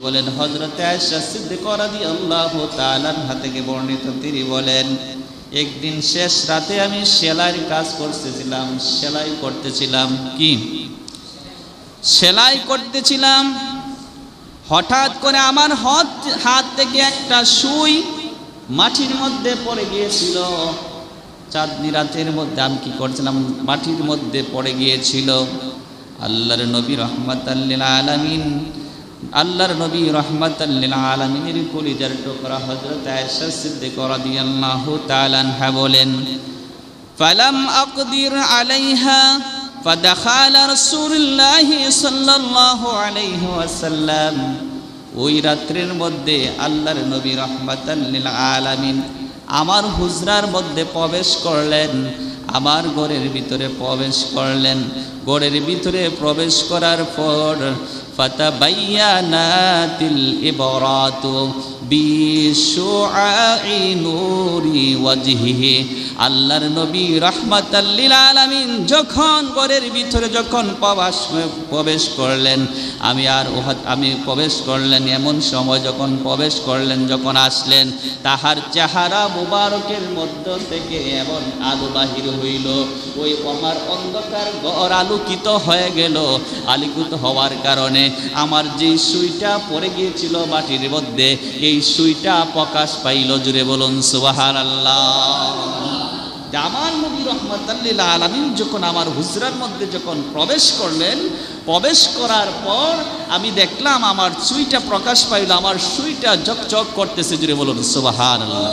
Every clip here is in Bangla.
বলেন হজরত তাআলার থেকে বর্ণিত, তিনি বলেন, একদিন শেষ রাতে আমি সেলাইয়ের কাজ করতেছিলাম, সেলাই করতেছিলাম কি? সেলাই করতেছিলাম, হঠাৎ করে আমার হাত হাত থেকে একটা সুই মাটির মধ্যে পড়ে গিয়েছিল। চাঁদনি রাতের মধ্যে আমি কি করছিলাম? মাটির মধ্যে পড়ে গিয়েছিল। আল্লাহর নবী রহমত আলামিন আল্লাহর নবী রহমতাল্লিল আলমিনের কলিজার টুকরা হজরত আয়েশা সিদ্দিক রাদিয়াল্লাহু তাআলা আনহা বলেন ফালাম আকদির আলাইহা فدخل رسول الله صلى الله عليه وسلم ওই রাত্রের মধ্যে আল্লাহর নবী রহমতাল্লিল আলামিন আমার হুজরার মধ্যে প্রবেশ করলেন আমার ঘরের ভিতরে প্রবেশ করলেন ঘরের ভিতরে প্রবেশ করার পর فتبينت الإبرات بشعاع نور وجهه আল্লাহর নবী রহমাতাল্লিল আলমিন যখন ঘরের ভিতরে যখন প্রবাস প্রবেশ করলেন, আমি আর আমি প্রবেশ করলেন এমন সময় যখন প্রবেশ করলেন, যখন আসলেন, তাহার চেহারা মুবারকের মধ্য থেকে এমন আলো বাহির হইল। ওই আমার অন্ধকার ঘর আলোকিত হয়ে গেল আলোকিত হওয়ার কারণে। আমার যে সুইটা পড়ে গিয়েছিল মাটির মধ্যে, এই সুইটা প্রকাশ পাইল। জুড়ে বলুন সুবাহার আল্লাহ যে আমার নবী রহমতাল্লিল আলমিন যখন আমার হুজরার মধ্যে যখন প্রবেশ করলেন প্রবেশ করার পর আমি দেখলাম আমার সুইটা প্রকাশ পাইল আমার সুইটা চকচক করতেছে জুড়ে বলুন সুবাহান আল্লাহ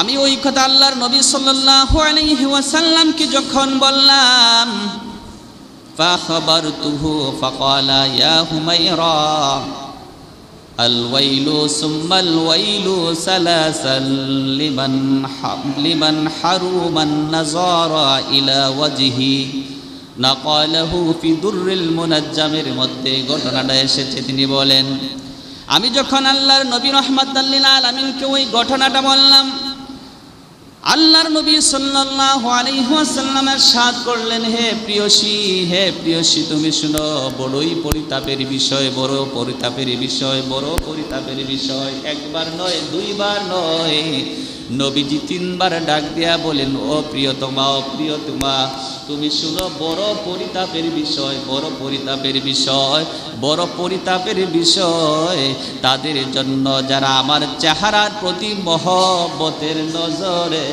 আমি ওই কথা আল্লাহর নবী সাল্লাল্লাহু আলাইহি ওয়াসাল্লামকে যখন বললাম فخبرته فقال يا هميرا الويل ثم الويل سلاسا لمن لمن حرم النظار إلى وجهه. নকলহু ফি দুরুল মুনাজ্জামের মধ্যে ঘটনাটা এসেছে, তিনি বলেন, আমি যখন আল্লাহর নবী রহমাত আলমিনকে ওই ঘটনাটা বললাম আল্লাহর নবী সাল্লাল্লাহু আলাইহি ওয়াসাল্লামের সাথ করলেন, হে প্রিয়সী হে প্রিয়সী, তুমি শুনো, বড়ই পরিতাপের বিষয়, বড় পরিতাপের বিষয়, বড় পরিতাপের বিষয়। একবার নয়, দুইবার নয়। নবীজি তিনবার ডাক দিয়া বলেন, ও প্রিয়তমা ও প্রিয়তমা তুমি শুনো, বড় পরিতাপের বিষয়, বড় পরিতাপের বিষয়, বড় পরিতাপের বিষয়। তাদের জন্য যারা আমার চেহারার প্রতি মহব্বতের নজরে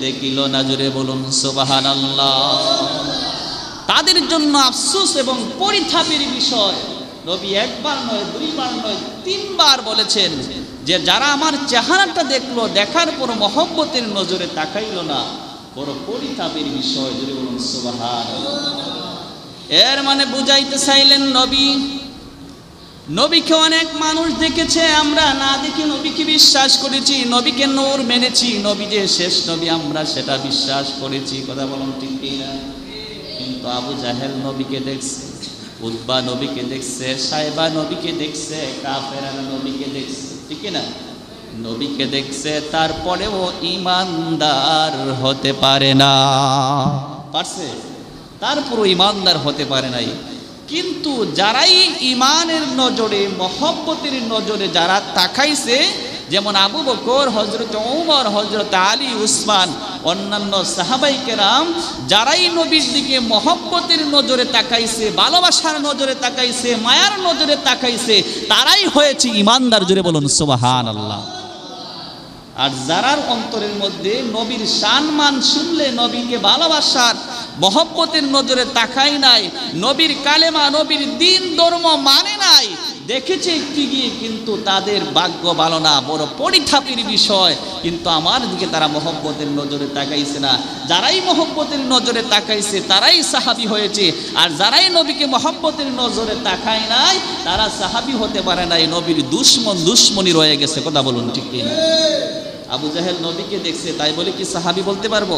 দেখিল না জুড়ে বলুন সুবাহান তাদের জন্য আফসোস এবং পরিতাপের বিষয়। নবী একবার নয়, দুইবার নয়, তিনবার বলেছেন যে, যারা আমার চেহারাটা দেখল, দেখার পর মহব্বতের নজরে তাকাইল না বড় পরিতাপের বিষয় যদি বলুন সুবাহান এর মানে বুঝাইতে চাইলেন নবী। নবীকে অনেক মানুষ দেখেছে, আমরা না দেখে নবীকে বিশ্বাস করেছি, নবীকে নূর মেনেছি, নবী যে শেষ নবী, আমরা সেটা বিশ্বাস করেছি। কথা বলুন ঠিক না কিন্তু আবু জাহেল নবীকে দেখছে উদ্বা নবীকে দেখছে সাহেবা নবীকে দেখছে কাফেরা নবীকে দেখছে, ঠিক না নবীকে দেখছে, তারপরেও ইমানদার হতে পারে না। পারছে? তারপরও ইমানদার হতে পারে নাই। কিন্তু যারাই ইমানের নজরে, মহব্বতের নজরে যারা তাকাইছে, যেমন আবু বকর হজরত ওমর হজরত আলী, উসমান, অন্যান্য সাহাবাই কেরাম, যারাই নবীর দিকে মহব্বতের নজরে তাকাইছে, ভালোবাসার নজরে তাকাইছে, মায়ার নজরে তাকাইছে, তারাই হয়েছে ইমানদার। জুড়ে বলুন সুবাহান আল্লাহ আর যারার অন্তরের মধ্যে নবীর মান শুনলে নবীকে ভালোবাসার মহব্বতের নজরে তাকাই নাই, নবীর কালেমা, নবীর দিন ধর্ম মানে নাই, দেখেছে একটি গিয়ে কিন্তু তাদের ভাগ্য ভালো না, বড় পরিথাপির বিষয়, কিন্তু আমার দিকে তারা মহব্বতের নজরে তাকাইছে না। যারাই মহব্বতের নজরে তাকাইছে, তারাই সাহাবি হয়েছে, আর যারাই নবীকে মহব্বতের নজরে তাকায় নাই, তারা সাহাবি হতে পারে নাই, নবীর দুশ্মন দুশ্মনী রয়ে গেছে, কথা বলুন ঠিক কিনা? আবু জাহেল নবীকে দেখছে, তাই বলে কি সাহাবি বলতে পারব?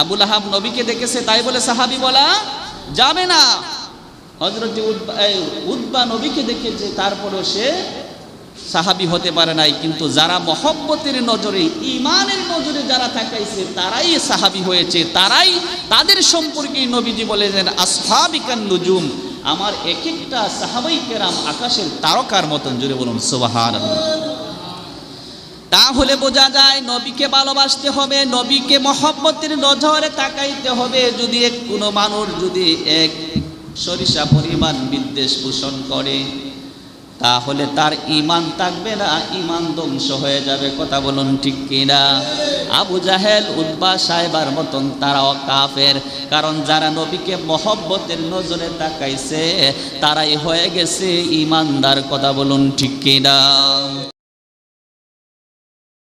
আবুল আহাব নবীকে দেখেছে, তাই বলে সাহাবি বলা যাবে না। হজরত উদ্বা নবীকে দেখেছে, তারপরেও সে সাহাবি হতে পারে নাই। কিন্তু যারা মহব্বতের নজরে ইমানের নজরে যারা থাকাইছে তারাই সাহাবি হয়েছে। তারাই তাদের সম্পর্কে নবীজি বলেছেন, আসহাবিকান নুজুম, আমার এক একটা সাহাবাই কেরাম আকাশের তারকার মতন জুড়ে বলুন সুবাহান তাহলে বোঝা যায় নবীকে ভালোবাসতে হবে, নবীকে মহব্বতের নজরে তাকাইতে হবে। যদি এক কোনো মানুষ যদি এক সরিষা পরিমাণ বিদ্বেষ পোষণ করে, তাহলে তার ইমান থাকবে না ইমান ধ্বংস হয়ে যাবে। কথা বলুন ঠিক কিনা? আবু জাহেল উদ্বা সাহেবার মতন তারাও কাফের, কারণ যারা নবীকে মহব্বতের নজরে তাকাইছে, তারাই হয়ে গেছে ইমানদার কথা বলুন ঠিক কিনা?